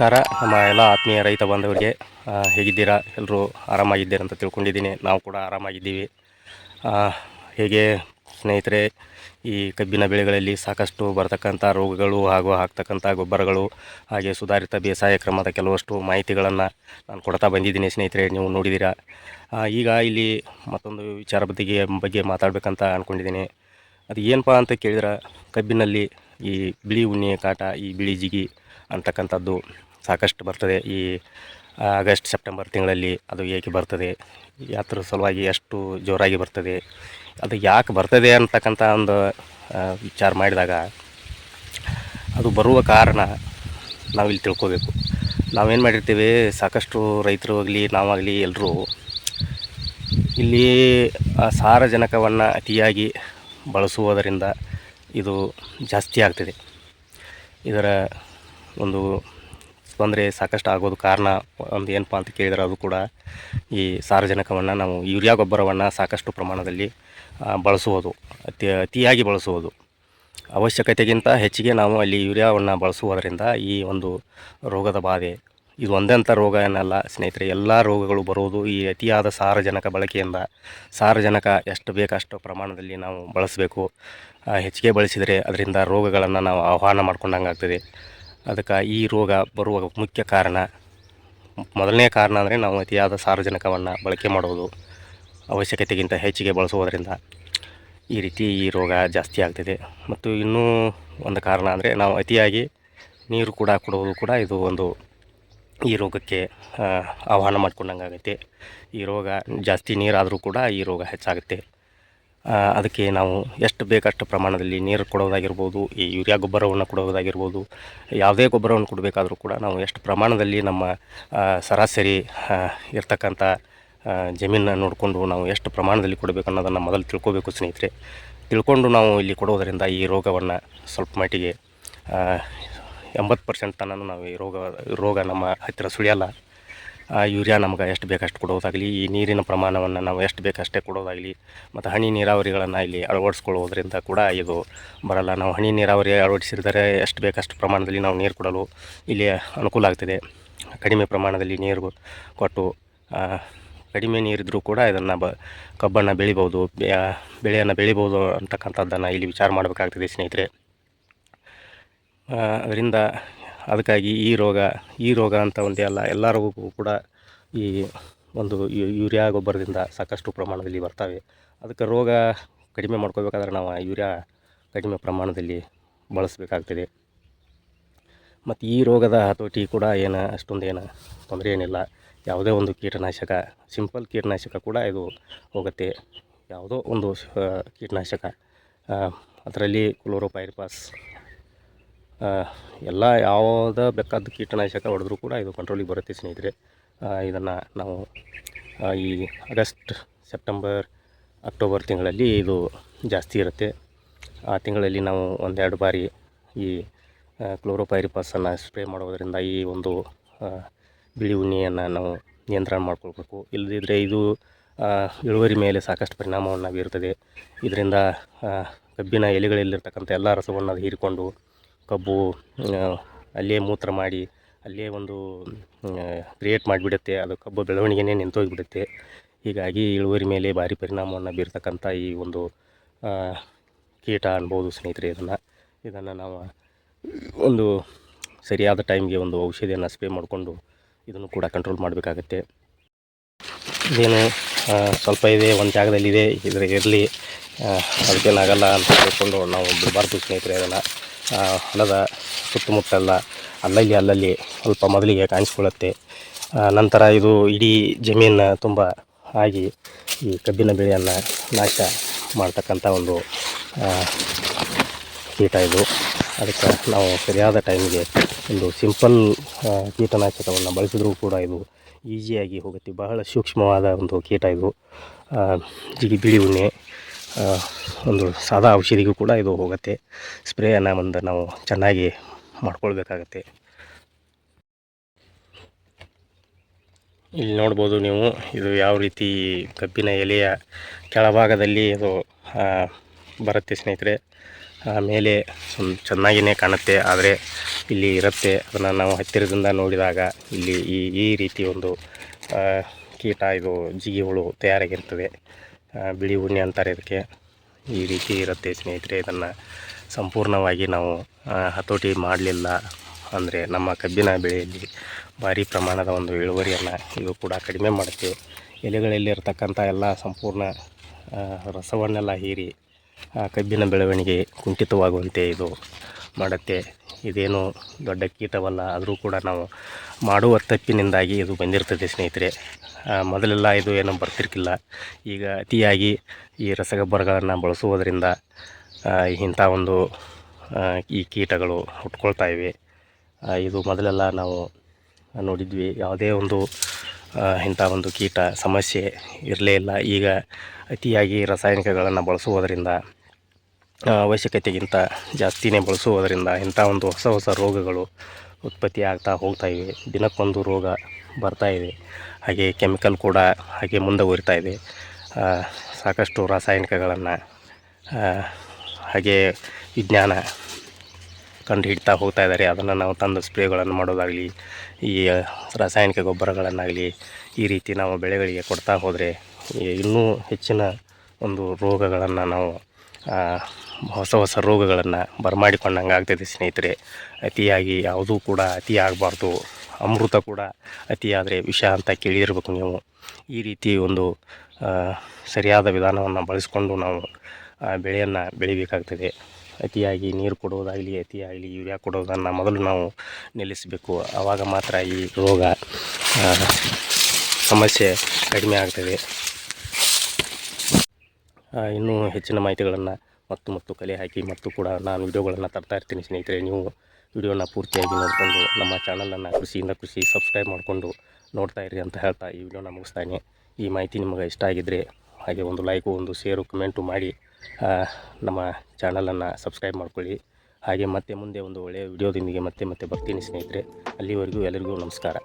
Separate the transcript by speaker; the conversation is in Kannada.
Speaker 1: ನಮಸ್ಕಾರ. ನಮ್ಮ ಎಲ್ಲ ಆತ್ಮೀಯ ರೈತ ಬಾಂಧವರಿಗೆ ಹೇಗಿದ್ದೀರಾ? ಎಲ್ಲರೂ ಆರಾಮಾಗಿದ್ದೀರಾ ಅಂತ ತಿಳ್ಕೊಂಡಿದ್ದೀನಿ. ನಾವು ಕೂಡ ಆರಾಮಾಗಿದ್ದೀವಿ. ಹೇಗೆ ಸ್ನೇಹಿತರೆ, ಈ ಕಬ್ಬಿನ ಬೆಳೆಗಳಲ್ಲಿ ಸಾಕಷ್ಟು ಬರತಕ್ಕಂಥ ರೋಗಗಳು ಹಾಗೂ ಹಾಕ್ತಕ್ಕಂಥ ಗೊಬ್ಬರಗಳು ಹಾಗೆ ಸುಧಾರಿತ ಬೇಸಾಯ ಕ್ರಮದ ಕೆಲವಷ್ಟು ಮಾಹಿತಿಗಳನ್ನು ನಾನು ಕೊಡ್ತಾ ಬಂದಿದ್ದೀನಿ ಸ್ನೇಹಿತರೆ, ನೀವು ನೋಡಿದ್ದೀರಾ? ಈಗ ಇಲ್ಲಿ ಮತ್ತೊಂದು ವಿಚಾರ ಬದಿಗೆ, ಬಗ್ಗೆ ಮಾತಾಡಬೇಕಂತ ಅಂದ್ಕೊಂಡಿದ್ದೀನಿ ಅದು ಏನಪ್ಪ ಅಂತ ಕೇಳಿದ್ರೆ, ಕಬ್ಬಿನಲ್ಲಿ ಈ ಬಿಳಿ ಉಣ್ಣೆ ಕಾಟ, ಈ ಬಿಳಿ ಜಿಗಿ ಅಂತಕ್ಕಂಥದ್ದು. ಸಾಕಷ್ಟು ಬರ್ತದೆ. ಈ ಆಗಸ್ಟ್, ಸೆಪ್ಟೆಂಬರ್ ತಿಂಗಳಲ್ಲಿ ಅದು ಏಕೆ ಬರ್ತದೆ? ಯಾತ್ರ ಸಲುವಾಗಿ ಎಷ್ಟು ಜೋರಾಗಿ ಬರ್ತದೆ. ಅದು ಯಾಕೆ ಬರ್ತದೆ ಅಂತಕ್ಕಂಥ ಒಂದು ವಿಚಾರ ಮಾಡಿದಾಗ ಅದು ಬರುವ ಕಾರಣ ನಾವಿಲ್ಲಿ ತಿಳ್ಕೋಬೇಕು. ನಾವೇನು ಮಾಡಿರ್ತೀವಿ, ಸಾಕಷ್ಟು ರೈತರು ಆಗಲಿ, ನಾವಾಗಲಿ ಎಲ್ಲರೂ ಇಲ್ಲಿ ಸಾರಜನಕವನ್ನು ಅತಿಯಾಗಿ ಬಳಸುವುದರಿಂದ ಇದು ಜಾಸ್ತಿ ಆಗ್ತದೆ. ಇದರ ಒಂದು ತೊಂದರೆ ಸಾಕಷ್ಟು ಆಗೋದು ಕಾರಣ ಒಂದು ಏನಪ್ಪ ಅಂತ ಕೇಳಿದ್ರೆ ಅದು ಕೂಡ ಈ ಸಾರಜನಕವನ್ನು ನಾವು ಯೂರಿಯಾ ಗೊಬ್ಬರವನ್ನು ಸಾಕಷ್ಟು ಪ್ರಮಾಣದಲ್ಲಿ ಬಳಸುವುದು, ಅತಿ, ಅತಿಯಾಗಿ ಬಳಸುವುದು. ಅವಶ್ಯಕತೆಗಿಂತ ಹೆಚ್ಚಿಗೆ ನಾವು ಅಲ್ಲಿ ಯೂರಿಯಾವನ್ನು ಬಳಸುವುದರಿಂದ ಈ ಒಂದು ರೋಗದ ಬಾಧೆ, ಇದು ಒಂದಂಥ ರೋಗ ಏನಲ್ಲ ಸ್ನೇಹಿತರೆ, ಎಲ್ಲ ರೋಗಗಳು ಬರುವುದು ಈ ಅತಿಯಾದ ಸಾರಜನಕ ಬಳಕೆಯಿಂದ. ಸಾರಜನಕ ಎಷ್ಟು ಬೇಕು ಅಷ್ಟು ಪ್ರಮಾಣದಲ್ಲಿ ನಾವು ಬಳಸಬೇಕು. ಹೆಚ್ಚಿಗೆ ಬಳಸಿದರೆ ಅದರಿಂದ ರೋಗಗಳನ್ನು ನಾವು ಆಹ್ವಾನ ಮಾಡ್ಕೊಂಡಂಗೆ ಆಗ್ತದೆ ಅದಕ್ಕೆ ಈ ರೋಗ ಬರುವ ಮುಖ್ಯ ಕಾರಣ, ಮೊದಲನೇ ಕಾರಣ ಅಂದರೆ ನಾವು ಅತಿಯಾದ ಸಾರಜನಕವನ್ನು ಬಳಕೆ ಮಾಡುವುದು ಅವಶ್ಯಕತೆಗಿಂತ ಹೆಚ್ಚಿಗೆ ಬಳಸುವುದರಿಂದ ಈ ರೀತಿ ಈ ರೋಗ ಜಾಸ್ತಿ ಆಗ್ತಿದೆ. ಮತ್ತು ಇನ್ನೂ ಒಂದು ಕಾರಣ ಅಂದರೆ ನಾವು ಅತಿಯಾಗಿ ನೀರು ಕೂಡ ಕೊಡುವುದು ಕೂಡ ಇದು ಒಂದು ಈ ರೋಗಕ್ಕೆ ಆಹ್ವಾನ ಮಾಡ್ಕೊಂಡಂಗೆ ಆಗುತ್ತೆ ಈ ರೋಗ ಜಾಸ್ತಿ ನೀರಾದರೂ ಕೂಡ ಈ ರೋಗ ಹೆಚ್ಚಾಗುತ್ತೆ. ಅದಕ್ಕೆ ನಾವು ಎಷ್ಟು ಬೇಕಷ್ಟು ಪ್ರಮಾಣದಲ್ಲಿ ನೀರು ಕೊಡೋದಾಗಿರ್ಬೋದು ಈ ಯೂರಿಯಾ ಗೊಬ್ಬರವನ್ನು ಕೊಡೋದಾಗಿರ್ಬೋದು ಯಾವುದೇ ಗೊಬ್ಬರವನ್ನು ಕೊಡಬೇಕಾದರೂ ಕೂಡ ನಾವು ಎಷ್ಟು ಪ್ರಮಾಣದಲ್ಲಿ ನಮ್ಮ ಸರಾಸರಿ ಇರ್ತಕ್ಕಂಥ ಜಮೀನನ್ನ ನೋಡಿಕೊಂಡು ನಾವು ಎಷ್ಟು ಪ್ರಮಾಣದಲ್ಲಿ ಕೊಡಬೇಕು ಅನ್ನೋದನ್ನು ಮೊದಲು ತಿಳ್ಕೊಬೇಕು ಸ್ನೇಹಿತರೆ. ತಿಳ್ಕೊಂಡು ನಾವು ಇಲ್ಲಿ ಕೊಡೋದರಿಂದ ಈ ರೋಗವನ್ನು ಸ್ವಲ್ಪ ಮಟ್ಟಿಗೆ ಎಂಬತ್ತು ಪರ್ಸೆಂಟ್ ತನಕ ನಾವು ಈ ರೋಗ ರೋಗ ನಮ್ಮ ಹತ್ತಿರ ಸುಳಿಯಲ್ಲ. ಯೂರಿಯಾ ನಮ್ಗೆ ಎಷ್ಟು ಬೇಕಷ್ಟು ಕೊಡೋದಾಗಲಿ, ಈ ನೀರಿನ ಪ್ರಮಾಣವನ್ನು ನಾವು ಎಷ್ಟು ಬೇಕಷ್ಟೇ ಕೊಡೋದಾಗಲಿ, ಮತ್ತು ಹನಿ ನೀರಾವರಿಗಳನ್ನು ಇಲ್ಲಿ ಅಳವಡಿಸ್ಕೊಳ್ಳೋದ್ರಿಂದ ಕೂಡ ಇದು ಬರಲ್ಲ. ನಾವು ಹನಿ ನೀರಾವರಿ ಅಳವಡಿಸಿದರೆ ಎಷ್ಟು ಬೇಕಷ್ಟು ಪ್ರಮಾಣದಲ್ಲಿ ನಾವು ನೀರು ಕೊಡಲು ಇಲ್ಲಿ ಅನುಕೂಲ ಆಗ್ತದೆ. ಕಡಿಮೆ ಪ್ರಮಾಣದಲ್ಲಿ ನೀರು ಕೊಟ್ಟು ಕಡಿಮೆ ನೀರಿದ್ದರೂ ಕೂಡ ಇದನ್ನು ಬ, ಕಬ್ಬನ್ನು ಬೆಳಿಬೋದು. ಬೆಳೆಯನ್ನು ಬೆಳಿಬೋದು ಅಂತಕ್ಕಂಥದ್ದನ್ನು ಇಲ್ಲಿ ವಿಚಾರ ಮಾಡಬೇಕಾಗ್ತದೆ ಸ್ನೇಹಿತರೆ. ಅದರಿಂದ ಅದಕ್ಕಾಗಿ ಈ ರೋಗ ಈ ರೋಗ ಅಂತ ಒಂದೇ ಅಲ್ಲ, ಎಲ್ಲ ರೋಗಕ್ಕೂ ಕೂಡ ಈ ಒಂದು ಯೂರಿಯಾ ಗೊಬ್ಬರದಿಂದ ಸಾಕಷ್ಟು ಪ್ರಮಾಣದಲ್ಲಿ ಬರ್ತವೆ. ಅದಕ್ಕೆ ರೋಗ ಕಡಿಮೆ ಮಾಡ್ಕೋಬೇಕಾದ್ರೆ ನಾವು ಯೂರಿಯಾ ಕಡಿಮೆ ಪ್ರಮಾಣದಲ್ಲಿ ಬಳಸಬೇಕಾಗ್ತದೆ. ಮತ್ತು ಈ ರೋಗದ ಹತೋಟಿ ಕೂಡ ಏನು, ಅಷ್ಟೊಂದು ಏನು ತೊಂದರೆ ಏನಿಲ್ಲ. ಯಾವುದೇ ಒಂದು ಕೀಟನಾಶಕ, ಸಿಂಪಲ್ ಕೀಟನಾಶಕ ಕೂಡ ಇದು ಹೋಗುತ್ತೆ. ಯಾವುದೋ ಒಂದು ಕೀಟನಾಶಕ ಅದರಲ್ಲಿ ಕ್ಲೋರೋಪೈರಿಪಾಸ್ ಎಲ್ಲ ಯಾವುದೇ ಬೇಕಾದ ಕೀಟನಾಶಕ ಹೊಡೆದ್ರೂ ಕೂಡ ಇದು ಕಂಟ್ರೋಲಿಗೆ ಬರುತ್ತೆ ಸ್ನೇಹಿತರೆ. ಇದನ್ನು ನಾವು ಈ ಆಗಸ್ಟ್, ಸೆಪ್ಟೆಂಬರ್, ಅಕ್ಟೋಬರ್ ತಿಂಗಳಲ್ಲಿ ಇದು ಜಾಸ್ತಿ ಇರುತ್ತೆ. ಆ ತಿಂಗಳಲ್ಲಿ ನಾವು ಒಂದೆರಡು ಬಾರಿ ಈ ಕ್ಲೋರೋಪೈರಿಪಾಸನ್ನು ಸ್ಪ್ರೇ ಮಾಡೋದರಿಂದ ಈ ಒಂದು ಬಿಳಿ ಉಣ್ಣಿಯನ್ನು ನಾವು ನಿಯಂತ್ರಣ ಮಾಡ್ಕೊಳ್ಬೇಕು. ಇಲ್ಲದಿದ್ದರೆ ಇದು ಇಳುವರಿ ಮೇಲೆ ಸಾಕಷ್ಟು ಪರಿಣಾಮವನ್ನು ಬೀರುತ್ತದೆ ಇದರಿಂದ ಕಬ್ಬಿನ ಎಲೆಗಳಲ್ಲಿರ್ತಕ್ಕಂಥ ಎಲ್ಲ ರಸವನ್ನು ಹೀರಿಕೊಂಡು ಕಬ್ಬು ಅಲ್ಲೇ ಮೂತ್ರ ಮಾಡಿ, ಅಲ್ಲೇ ಒಂದು ಕ್ರಿಯೇಟ್ ಮಾಡಿಬಿಡುತ್ತೆ. ಅದು ಕಬ್ಬು ಬೆಳವಣಿಗೆನೇ ನಿಂತೋಗಿಬಿಡುತ್ತೆ. ಹೀಗಾಗಿ ಇಳುವರಿ ಮೇಲೆ ಭಾರಿ ಪರಿಣಾಮವನ್ನು ಬೀರ್ತಕ್ಕಂಥ ಈ ಒಂದು ಕೀಟ ಅನ್ಬೋದು ಸ್ನೇಹಿತರೆ ಇದನ್ನು. ಇದನ್ನು ನಾವು ಒಂದು ಸರಿಯಾದ ಟೈಮ್ಗೆ ಒಂದು ಔಷಧಿಯನ್ನು ಸ್ಪ್ರೇ ಮಾಡಿಕೊಂಡು ಇದನ್ನು ಕೂಡ ಕಂಟ್ರೋಲ್ ಮಾಡಬೇಕಾಗತ್ತೆ. ಇದೇನು ಸ್ವಲ್ಪ ಇದೆ, ಒಂದು ಜಾಗದಲ್ಲಿದೆ ಇದ್ರ ಇರಲಿ. ಅದಕ್ಕೇನಾಗಲ್ಲ ಅಂತ ತಿಳ್ಕೊಂಡು ನಾವು ಬಿಡಬಾರ್ದು ಸ್ನೇಹಿತರೆ ಅದನ್ನು ಹೊಲದ ಸುತ್ತಮುತ್ತೆಲ್ಲ ಅಲ್ಲಲ್ಲಿ ಅಲ್ಲಲ್ಲಿ ಸ್ವಲ್ಪ ಮೊದಲಿಗೆ ಕಾಣಿಸ್ಕೊಳ್ಳುತ್ತೆ. ನಂತರ ಇದು ಇಡೀ ಜಮೀನು ತುಂಬ ಆಗಿ ಈ ಕಬ್ಬಿನ ಬೆಳೆಯನ್ನು ನಾಶ ಮಾಡ್ತಕ್ಕಂಥ ಒಂದು ಕೀಟ ಇದು. ಅದಕ್ಕೆ ನಾವು ಸರಿಯಾದ ಟೈಮಿಗೆ ಒಂದು ಸಿಂಪಲ್ ಕೀಟನಾಶಕವನ್ನು ಬಳಸಿದರೂ ಕೂಡ ಇದು ಈಸಿಯಾಗಿ ಹೋಗುತ್ತೆ. ಬಹಳ ಸೂಕ್ಷ್ಮವಾದ ಒಂದು ಕೀಟ ಇದು. ಬಿಳಿ ಉಣ್ಣೆ ಒಂದು ಸಾದಾ ಔಷಧಿಗೂ ಕೂಡ ಇದು ಹೋಗುತ್ತೆ. ಸ್ಪ್ರೇಯನ್ನು ಒಂದು ನಾವು ಚೆನ್ನಾಗಿ ಮಾಡ್ಕೊಳ್ಬೇಕಾಗತ್ತೆ. ಇಲ್ಲಿ ನೋಡ್ಬೋದು ನೀವು, ಇದು ಯಾವ ರೀತಿ ಕಬ್ಬಿನ ಎಲೆಯ ಕೆಳಭಾಗದಲ್ಲಿ ಇದು ಬರುತ್ತೆ ಸ್ನೇಹಿತರೆ. ಮೇಲೆ ಚೆನ್ನಾಗಿಯೇ ಕಾಣುತ್ತೆ, ಆದರೆ ಇಲ್ಲಿ ಇರುತ್ತೆ. ಅದನ್ನು ನಾವು ಹತ್ತಿರದಿಂದ ನೋಡಿದಾಗ ಇಲ್ಲಿ ಈ ಈ ರೀತಿ ಒಂದು ಕೀಟ ಇದು ಜಿಗಿ ಹುಳು ತಯಾರಾಗಿರ್ತದೆ. ಬಿಳಿ ಉಣ್ಣೆ ಅಂತಾರೆ ಇದಕ್ಕೆ. ಈ ರೀತಿ ಇರುತ್ತೆ ಸ್ನೇಹಿತರೆ, ಇದನ್ನು ಸಂಪೂರ್ಣವಾಗಿ ನಾವು ಹತೋಟಿ ಮಾಡಲಿಲ್ಲ ಅಂದರೆ ನಮ್ಮ ಕಬ್ಬಿನ ಬೆಳೆಯಲ್ಲಿ ಭಾರಿ ಪ್ರಮಾಣದ ಒಂದು ಇಳುವರಿಯನ್ನು ಇದು ಕೂಡ ಕಡಿಮೆ ಮಾಡ್ತೀವಿ ಎಲೆಗಳಲ್ಲಿ ಇರತಕ್ಕಂಥ ಎಲ್ಲ ಸಂಪೂರ್ಣ ರಸವನ್ನೆಲ್ಲ ಹೀರಿ ಕಬ್ಬಿನ ಬೆಳವಣಿಗೆ ಕುಂಠಿತವಾಗುವಂತೆ ಇದು ಮಾಡುತ್ತೆ ಇದೇನು ದೊಡ್ಡ ಕೀಟವಲ್ಲ, ಆದರೂ ಕೂಡ ನಾವು ಮಾಡುವ ತಪ್ಪಿನಿಂದಾಗಿ ಇದು ಬಂದಿರ್ತದೆ ಸ್ನೇಹಿತರೆ. ಮೊದಲೆಲ್ಲ ಇದು ಏನೂ ಬರ್ತಿರ್ಕಿಲ್ಲ. ಈಗ ಅತಿಯಾಗಿ ಈ ರಸಗೊಬ್ಬರಗಳನ್ನು ಬಳಸುವುದರಿಂದ ಇಂಥ ಒಂದು ಈ ಕೀಟಗಳು ಹುಟ್ಕೊಳ್ತಾ ಇವೆ. ಇದು ಮೊದಲೆಲ್ಲ ನಾವು ನೋಡಿದ್ವಿ. ಯಾವುದೇ ಒಂದು ಇಂಥ ಒಂದು ಕೀಟ ಸಮಸ್ಯೆ ಇರಲೇ ಇಲ್ಲ. ಈಗ ಅತಿಯಾಗಿ ರಾಸಾಯನಿಕಗಳನ್ನು ಬಳಸುವುದರಿಂದ ಅವಶ್ಯಕತೆಗಿಂತ ಜಾಸ್ತಿನೇ ಬಳಸುವುದರಿಂದ ಇಂಥ ಒಂದು ಹೊಸ ಹೊಸ ರೋಗಗಳು ಉತ್ಪತ್ತಿ ಆಗ್ತಾ ಹೋಗ್ತಾ ಇವೆ. ದಿನಕ್ಕೊಂದು ರೋಗ ಬರ್ತಾ ಇದೆ. ಹಾಗೆ ಕೆಮಿಕಲ್ ಕೂಡ ಹಾಗೆ ಮುಂದುವರಿತಾ ಇದೆ. ಸಾಕಷ್ಟು ರಾಸಾಯನಿಕಗಳನ್ನು ಹಾಗೆ ವಿಜ್ಞಾನ ಕಂಡು ಹಿಡ್ತಾ ಹೋಗ್ತಾ ಇದ್ದಾರೆ. ಅದನ್ನು ನಾವು ತಂದು ಸ್ಪ್ರೇಗಳನ್ನು ಮಾಡೋದಾಗಲಿ, ಈ ರಾಸಾಯನಿಕ ಗೊಬ್ಬರಗಳನ್ನಾಗಲಿ ಈ ರೀತಿ ನಾವು ಬೆಳೆಗಳಿಗೆ ಕೊಡ್ತಾ ಹೋದರೆ ಇನ್ನೂ ಹೆಚ್ಚಿನ ಒಂದು ರೋಗಗಳನ್ನು ನಾವು ಹೊಸ ಹೊಸ ರೋಗಗಳನ್ನು ಬರಮಾಡಿಕೊಂಡಂಗೆ ಆಗ್ತದೆ ಸ್ನೇಹಿತರೆ. ಅತಿಯಾಗಿ ಯಾವುದೂ ಕೂಡ ಅತಿ ಆಗಬಾರ್ದು. ಅಮೃತ ಕೂಡ ಅತಿಯಾದರೆ ವಿಷ ಅಂತ ಕೇಳಿರಬೇಕು ನೀವು. ಈ ರೀತಿ ಒಂದು ಸರಿಯಾದ ವಿಧಾನವನ್ನು ಬಳಸಿಕೊಂಡು ನಾವು ಬೆಳೆಯನ್ನು ಬೆಳಿಬೇಕಾಗ್ತದೆ. ಅತಿಯಾಗಿ ನೀರು ಕೊಡೋದಾಗಲಿ, ಅತಿಯಾಗಲಿ ಯೂರಿಯಾ ಕೊಡೋದನ್ನು ಮೊದಲು ನಾವು ನಿಲ್ಲಿಸಬೇಕು. ಆವಾಗ ಮಾತ್ರ ಈ ರೋಗ ಸಮಸ್ಯೆ ಕಡಿಮೆ ಆಗ್ತದೆ. ಇನ್ನೂ ಹೆಚ್ಚಿನ ಮಾಹಿತಿಗಳನ್ನು ಮತ್ತು ಮತ್ತು ಕಲೆ ಹಾಕಿ ಮತ್ತು ಕೂಡ ನಾನು ವಿಡಿಯೋಗಳನ್ನು ತರ್ತಾ ಇರ್ತೀನಿ ಸ್ನೇಹಿತರೆ. ನೀವು ವಿಡಿಯೋನ ಪೂರ್ತಿಯಾಗಿ ನೋಡಿಕೊಂಡು ನಮ್ಮ ಚಾನಲನ್ನು ಕೃಷಿಯಿಂದ ಕೃಷಿ ಸಬ್ಸ್ಕ್ರೈಬ್ ಮಾಡಿಕೊಂಡು ನೋಡ್ತಾ ಇರಿ ಅಂತ ಹೇಳ್ತಾ ಈ ವಿಡಿಯೋನ ಮುಗಿಸ್ತಾನೆ. ಈ ಮಾಹಿತಿ ನಿಮಗೆ ಇಷ್ಟ ಆಗಿದ್ದರೆ ಹಾಗೆ ಒಂದು ಲೈಕು ಒಂದು ಶೇರು ಕಮೆಂಟು ಮಾಡಿ ನಮ್ಮ ಚಾನಲನ್ನು ಸಬ್ಸ್ಕ್ರೈಬ್ ಮಾಡ್ಕೊಳ್ಳಿ. ಹಾಗೆ ಮತ್ತೆ ಮುಂದೆ ಒಂದು ಒಳ್ಳೆಯ ವಿಡಿಯೋದೊಂದಿಗೆ ಮತ್ತೆ ಮತ್ತೆ ಬರ್ತೀನಿ ಸ್ನೇಹಿತರೆ. ಅಲ್ಲಿವರೆಗೂ ಎಲ್ಲರಿಗೂ ನಮಸ್ಕಾರ.